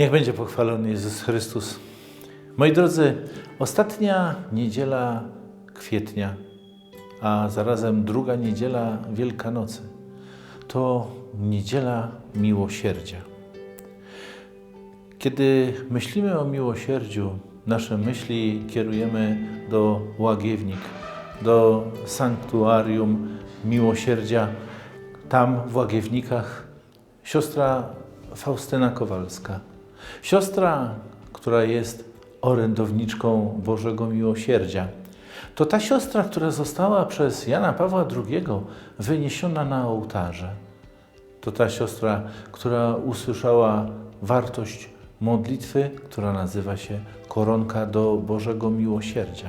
Niech będzie pochwalony Jezus Chrystus. Moi drodzy, ostatnia niedziela kwietnia, a zarazem druga niedziela Wielkanocy, to niedziela miłosierdzia. Kiedy myślimy o miłosierdziu, nasze myśli kierujemy do łagiewnik, do sanktuarium miłosierdzia. Tam w łagiewnikach siostra Faustyna Kowalska. Siostra, która jest orędowniczką Bożego Miłosierdzia. To ta siostra, która została przez Jana Pawła II wyniesiona na ołtarze. To ta siostra, która usłyszała wartość modlitwy, która nazywa się koronka do Bożego Miłosierdzia.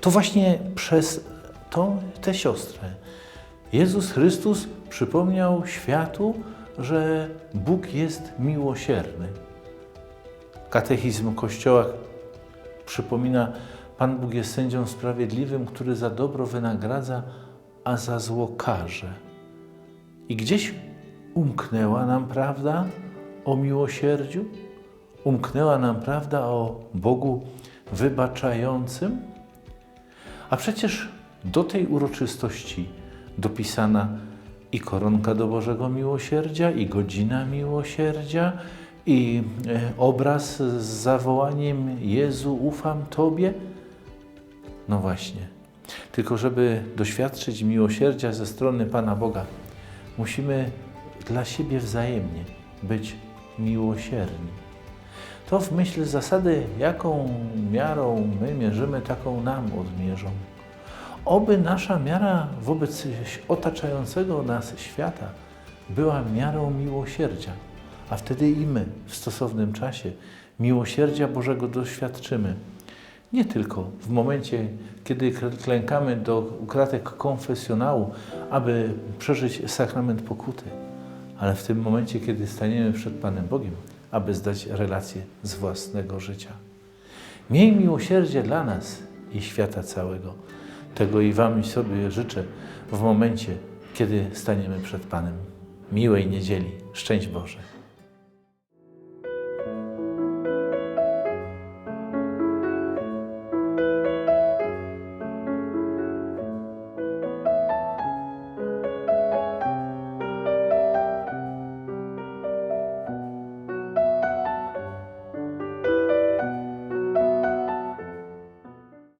To właśnie przez tą, tę siostrę Jezus Chrystus przypomniał światu, że Bóg jest miłosierny. Katechizm Kościoła przypomina, Pan Bóg jest sędzią sprawiedliwym, który za dobro wynagradza, a za zło karze. I gdzieś umknęła nam prawda o miłosierdziu? Umknęła nam prawda o Bogu wybaczającym? A przecież do tej uroczystości dopisana i koronka do Bożego Miłosierdzia, i godzina miłosierdzia, i e, obraz z zawołaniem Jezu, ufam Tobie. No właśnie. Tylko żeby doświadczyć miłosierdzia ze strony Pana Boga, musimy dla siebie wzajemnie być miłosierni. To w myśl zasady, jaką miarą my mierzymy, taką nam odmierzą. Oby nasza miara wobec otaczającego nas świata była miarą miłosierdzia, a wtedy i my w stosownym czasie miłosierdzia Bożego doświadczymy. Nie tylko w momencie, kiedy klękamy do kratek konfesjonału, aby przeżyć sakrament pokuty, ale w tym momencie, kiedy staniemy przed Panem Bogiem, aby zdać relację z własnego życia. Miej miłosierdzie dla nas i świata całego. Tego i Wam i sobie życzę w momencie, kiedy staniemy przed Panem. Miłej niedzieli. Szczęść Boże.